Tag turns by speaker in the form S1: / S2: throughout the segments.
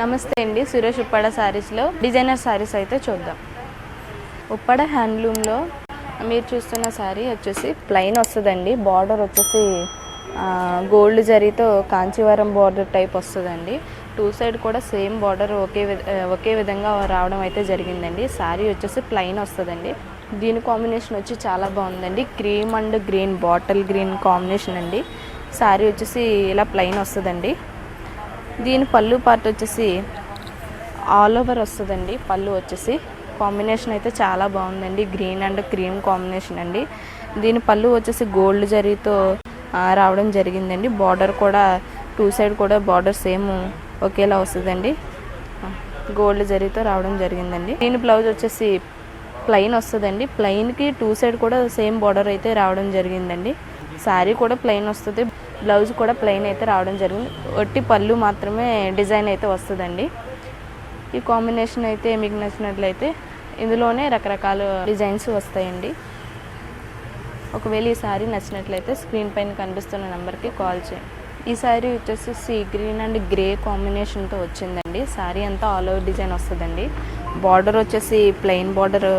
S1: నమస్తే అండి సురేష్ ఉప్పాడ శారీస్లో డిజైనర్ శారీస్ అయితే చూద్దాం. ఉప్పాడ హ్యాండ్లూమ్లో మీరు చూస్తున్న శారీ వచ్చేసి ప్లెయిన్ వస్తుందండి. బార్డర్ వచ్చేసి గోల్డ్ జరీతో కాంచీవరం బార్డర్ టైప్ వస్తుందండి. టూ సైడ్ కూడా సేమ్ బార్డర్ ఒకే ఒకే విధంగా రావడం అయితే జరిగిందండి. శారీ వచ్చేసి ప్లెయిన్ వస్తుందండి. దీని కాంబినేషన్ వచ్చి చాలా బాగుందండి. Cream and green bottle green combination అండి. శారీ వచ్చేసి ఇలా ప్లెయిన్ వస్తుందండి. దీని పళ్ళు పార్ట్ వచ్చేసి ఆల్ ఓవర్ వస్తుందండి. పళ్ళు వచ్చేసి కాంబినేషన్ అయితే చాలా బాగుందండి. గ్రీన్ అండ్ క్రీమ్ కాంబినేషన్ అండి. దీని పళ్ళు వచ్చేసి గోల్డ్ జరీతో రావడం జరిగిందండి. బార్డర్ కూడా టూ సైడ్ కూడా బార్డర్ సేమ్ ఒకేలా వస్తుందండి. గోల్డ్ జరీతో రావడం జరిగిందండి. దీని బ్లౌజ్ వచ్చేసి ప్లెయిన్ వస్తుందండి. ప్లెయిన్కి టూ సైడ్ కూడా సేమ్ బార్డర్ అయితే రావడం జరిగిందండి. శారీ కూడా ప్లెయిన్ వస్తుంది. బ్లౌజ్ కూడా ప్లెయిన్ అయితే రావడం జరిగింది. ఒట్టి పళ్ళు మాత్రమే డిజైన్ అయితే వస్తుందండి. ఈ కాంబినేషన్ అయితే మీకు నచ్చినట్లయితే ఇందులోనే రకరకాల డిజైన్స్ వస్తాయండి. ఒకవేళ ఈ శారీ నచ్చినట్లయితే స్క్రీన్ పైన కనిపిస్తున్న నెంబర్కి కాల్ చేయండి. ఈ శారీ వచ్చేసి సీ గ్రీన్ అండ్ గ్రే కాంబినేషన్తో వచ్చిందండి. శారీ అంతా ఆల్ ఓవర్ డిజైన్ వస్తుందండి. బార్డర్ వచ్చేసి ప్లెయిన్ బార్డర్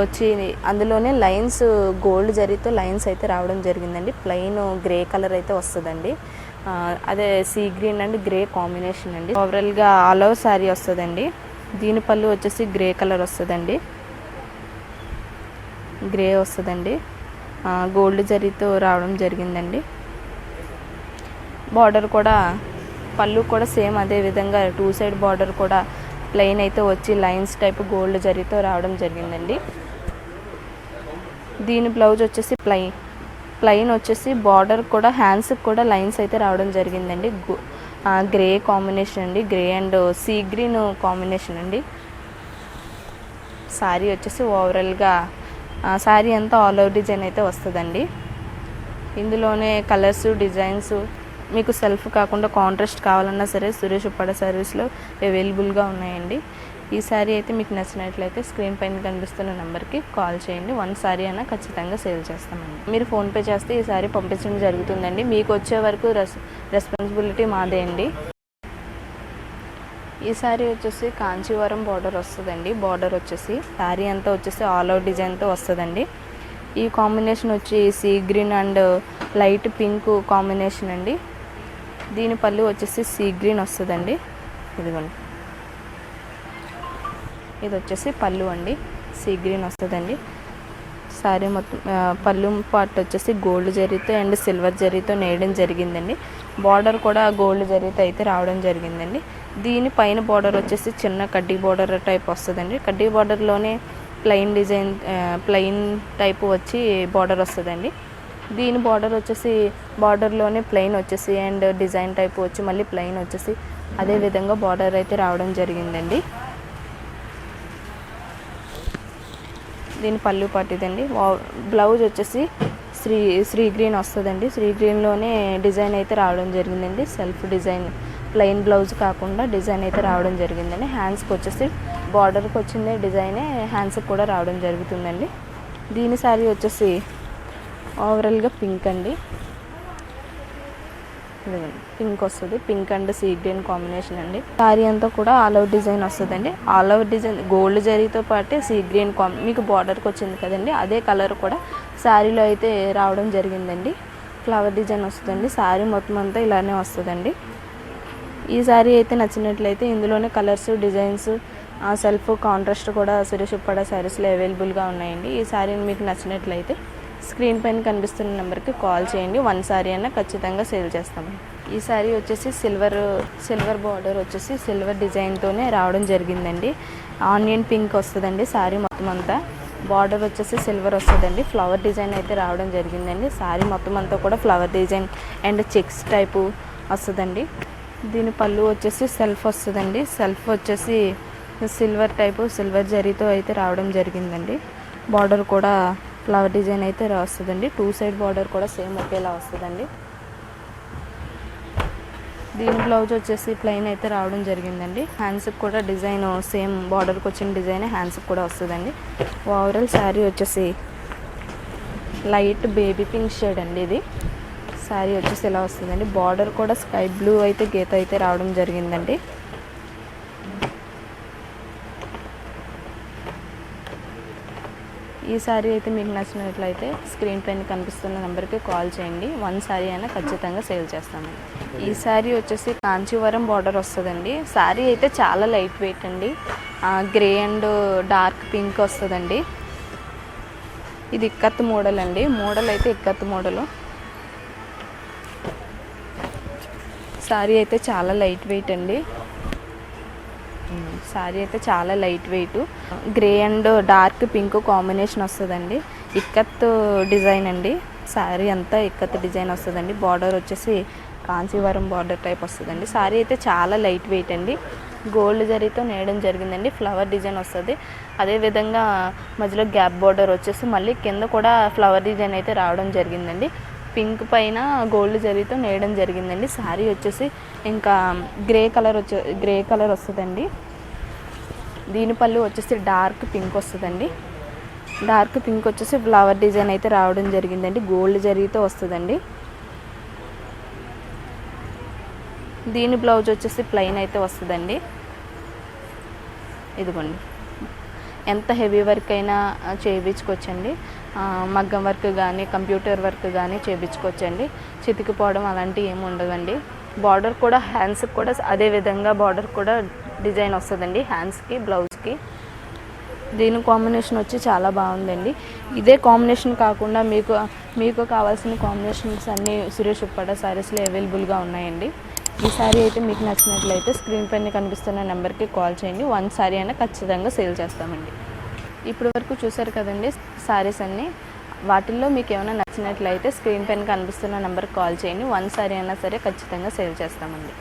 S1: వచ్చి అందులోనే లైన్స్ గోల్డ్ జరీతో లైన్స్ అయితే రావడం జరిగిందండి. ప్లెయిన్ గ్రే కలర్ అయితే వస్తుందండి. అదే sea green and grey combination అండి. ఓవరాల్గా ఆల్ ఓవర్ శారీ వస్తుందండి. దీని పళ్ళు వచ్చేసి గ్రే కలర్ వస్తుందండి. గ్రే వస్తుందండి. గోల్డ్ జరీతో రావడం జరిగిందండి. బార్డర్ కూడా పళ్ళు కూడా సేమ్ అదే విధంగా టూ సైడ్ బార్డర్ కూడా ప్లెయిన్ అయితే వచ్చి లైన్స్ టైప్ గోల్డ్ జరీతో రావడం జరిగిందండి. దీని బ్లౌజ్ వచ్చేసి ప్లై ప్లెయిన్ వచ్చేసి బార్డర్ కూడా హ్యాండ్స్కి కూడా లైన్స్ అయితే రావడం జరిగిందండి. గ్రే కాంబినేషన్ అండి. Grey and sea green combination అండి. శారీ వచ్చేసి ఓవరాల్గా శారీ అంతా ఆల్ ఓవర్ డిజైన్ అయితే వస్తుందండి. ఇందులోనే కలర్స్ డిజైన్స్ మీకు సెల్ఫ్ కాకుండా కాంట్రాస్ట్ కావాలన్నా సరే సురేష్ ఉప్పాడ సర్వీస్లో అవైలబుల్గా ఉన్నాయండి. ఈ శారీ అయితే మీకు నచ్చినట్లయితే స్క్రీన్ పైన కనిపిస్తున్న నెంబర్కి కాల్ చేయండి. వన్ శారీ అయినా ఖచ్చితంగా సేల్ చేస్తామండి. మీరు ఫోన్పే చేస్తే ఈ శారీ పంపించడం జరుగుతుందండి. మీకు వచ్చే వరకు రెస్ రెస్పాన్సిబిలిటీ మాదే అండి. ఈ శారీ వచ్చేసి కాంచీవరం బార్డర్ వస్తుందండి. బార్డర్ వచ్చేసి శారీ అంతా వచ్చేసి ఆల్ అవుట్ డిజైన్తో వస్తుందండి. ఈ కాంబినేషన్ వచ్చి sea green and light pink combination అండి. దీని పళ్ళు వచ్చేసి సీ గ్రీన్ వస్తుందండి. ఇదిగోండి. ఇది వచ్చేసి పళ్ళు అండి. సీ గ్రీన్ వస్తుందండి. సారీ మొత్తం పళ్ళు పార్ట్ వచ్చేసి గోల్డ్ జరీతో అండ్ సిల్వర్ జరీతో నేయడం జరిగిందండి. బార్డర్ కూడా గోల్డ్ జరీతో అయితే రావడం జరిగిందండి. దీని పైన బార్డర్ వచ్చేసి చిన్న కడ్డీ బార్డర్ టైప్ వస్తుందండి. కడ్డీ బార్డర్లోనే ప్లెయిన్ డిజైన్ ప్లెయిన్ టైప్ వచ్చి బార్డర్ వస్తుందండి. దీని బార్డర్ వచ్చేసి బార్డర్లోనే ప్లెయిన్ వచ్చేసి అండ్ డిజైన్ టైప్ వచ్చి మళ్ళీ ప్లెయిన్ వచ్చేసి అదే విధంగా బార్డర్ అయితే రావడం జరిగిందండి. దీని పళ్ళు పట్టిదండి. బ్లౌజ్ వచ్చేసి శ్రీ శ్రీ గ్రీన్ వస్తుందండి. శ్రీ గ్రీన్లోనే డిజైన్ అయితే రావడం జరిగిందండి. సెల్ఫ్ డిజైన్ ప్లెయిన్ బ్లౌజ్ కాకుండా డిజైన్ అయితే రావడం జరిగిందండి. హ్యాండ్స్కి వచ్చేసి బార్డర్కి వచ్చిందే డిజైనే హ్యాండ్స్కి కూడా రావడం జరుగుతుందండి. దీని శారీ వచ్చేసి ఓవరాల్గా పింక్ అండి. పింక్ వస్తుంది. Pink and sea green combination అండి. శారీ అంతా కూడా ఆల్ అవుట్ డిజైన్ వస్తుందండి. ఆల్ అవుట్ డిజైన్ గోల్డ్ జరీతో పాటే సీ గ్రీన్ కాంబి మీకు బార్డర్కి వచ్చింది కదండి అదే కలర్ కూడా శారీలో అయితే రావడం జరిగిందండి. ఫ్లవర్ డిజైన్ వస్తుందండి. శారీ మొత్తం అంతా ఇలానే వస్తుందండి. ఈ శారీ అయితే నచ్చినట్లయితే ఇందులోనే కలర్స్ డిజైన్స్ సెల్ఫ్ కాంట్రాస్ట్ కూడా సురేష్ ఉప్పాడ శారీస్లో అవైలబుల్గా ఉన్నాయండి. ఈ శారీని మీకు నచ్చినట్లయితే స్క్రీన్ పైన కనిపిస్తున్న నెంబర్కి కాల్ చేయండి. వన్ శారీ అయినా ఖచ్చితంగా సేల్ చేస్తాము ఈ శారీ వచ్చేసి సిల్వర్ సిల్వర్ బార్డర్ వచ్చేసి సిల్వర్ డిజైన్తోనే రావడం జరిగిందండి. ఆనియన్ పింక్ వస్తుందండి శారీ మొత్తం అంతా. బార్డర్ వచ్చేసి సిల్వర్ వస్తుందండి. ఫ్లవర్ డిజైన్ అయితే రావడం జరిగిందండి. శారీ మొత్తం అంతా కూడా flower design and checks type వస్తుందండి. దీని పళ్ళు వచ్చేసి సెల్ఫ్ వస్తుందండి. సెల్ఫ్ వచ్చేసి సిల్వర్ టైపు సిల్వర్ జరీతో అయితే రావడం జరిగిందండి. బార్డర్ కూడా ఫ్లవర్ డిజైన్ అయితే రా- వస్తుందండి టూ సైడ్ బార్డర్ కూడా సేమ్ ఒకేలా వస్తుందండి. దీని బ్లౌజ్ వచ్చేసి ప్లెయిన్ అయితే రావడం జరిగిందండి. హ్యాండ్స్కి కూడా డిజైన్ సేమ్ బార్డర్కి వచ్చిన డిజైన్ హ్యాండ్స్కి కూడా వస్తుందండి. ఓవరాల్ శారీ వచ్చేసి లైట్ బేబీ పింక్ షేడ్ అండి ఇది. శారీ వచ్చేసి ఇలా వస్తుందండి. బార్డర్ కూడా స్కై బ్లూ అయితే గీత అయితే రావడం జరిగిందండి. ఈ శారీ అయితే మీకు నచ్చినట్లయితే స్క్రీన్ పైన కనిపిస్తున్న నెంబర్కి కాల్ చేయండి. వన్ శారీ అయినా ఖచ్చితంగా సేల్ చేస్తాము ఈ శారీ వచ్చేసి కాంచీవరం బార్డర్ వస్తుందండి. శారీ అయితే చాలా లైట్ వెయిట్ అండి. గ్రే అండ్ డార్క్ పింక్ వస్తుందండి. ఇది ఇక్కత్ మోడల్ అండి. మోడల్ అయితే ఇక్కత్ మోడలు. శారీ అయితే చాలా లైట్ వెయిట్ అండి. శారీ అయితే చాలా light weight. Grey and dark pink combination వస్తుందండి. ఇక్కత్ డిజైన్ అండి. శారీ అంతా ఇక్కత్ డిజైన్ వస్తుందండి. బార్డర్ వచ్చేసి కాంచీవరం బార్డర్ టైప్ వస్తుందండి. శారీ అయితే చాలా లైట్ వెయిట్ అండి. గోల్డ్ జరీతో నేయడం జరిగిందండి. ఫ్లవర్ డిజైన్ వస్తుంది. అదేవిధంగా మధ్యలో గ్యాప్ బార్డర్ వచ్చేసి మళ్ళీ కింద కూడా ఫ్లవర్ డిజైన్ అయితే రావడం జరిగిందండి. పింక్ పైన గోల్డ్ జరీతో నేయడం జరిగిందండి. శారీ వచ్చేసి ఇంకా గ్రే కలర్ వచ్చే గ్రే కలర్ వస్తుందండి. దీని పళ్ళు వచ్చేసి డార్క్ పింక్ వస్తుందండి. డార్క్ పింక్ వచ్చేసి ఫ్లవర్ డిజైన్ అయితే రావడం జరిగిందండి. గోల్డ్ జరీతో వస్తుందండి. దీని బ్లౌజ్ వచ్చేసి ప్లెయిన్ అయితే వస్తుందండి. ఇదిగోండి. ఎంత హెవీ వర్క్ అయినా చేయించుకోవచ్చండి. మగ్గం వర్క్ కానీ కంప్యూటర్ వర్క్ కానీ చేయించుకోవచ్చండి. చితికిపోవడం అలాంటివి ఏమి ఉండదండి బార్డర్ కూడా హ్యాండ్స్కి కూడా అదే విధంగా బార్డర్ కూడా డిజైన్ వస్తుందండి. హ్యాండ్స్కి బ్లౌజ్కి దీని కాంబినేషన్ వచ్చి చాలా బాగుందండి. ఇదే కాంబినేషన్ కాకుండా మీకు మీకు కావాల్సిన కాంబినేషన్స్ అన్నీ సురేష్ ఉప్పాడ శారీస్లో అవైలబుల్గా ఉన్నాయండి. ఈ శారీ అయితే మీకు నచ్చినట్లయితే స్క్రీన్ పైన కనిపిస్తున్న నెంబర్కి కాల్ చేయండి. వన్ శారీ అయినా ఖచ్చితంగా సేల్ చేస్తామండి. ఇప్పటి వరకు చూసారు కదండి శారీస్ అన్నీ. వాటిల్లో మీకు ఏమైనా నచ్చినట్లయితే స్క్రీన్ పైన కనిపిస్తున్న నెంబర్కి కాల్ చేయండి. వన్ శారీ అయినా సరే ఖచ్చితంగా సేల్ చేస్తామండి.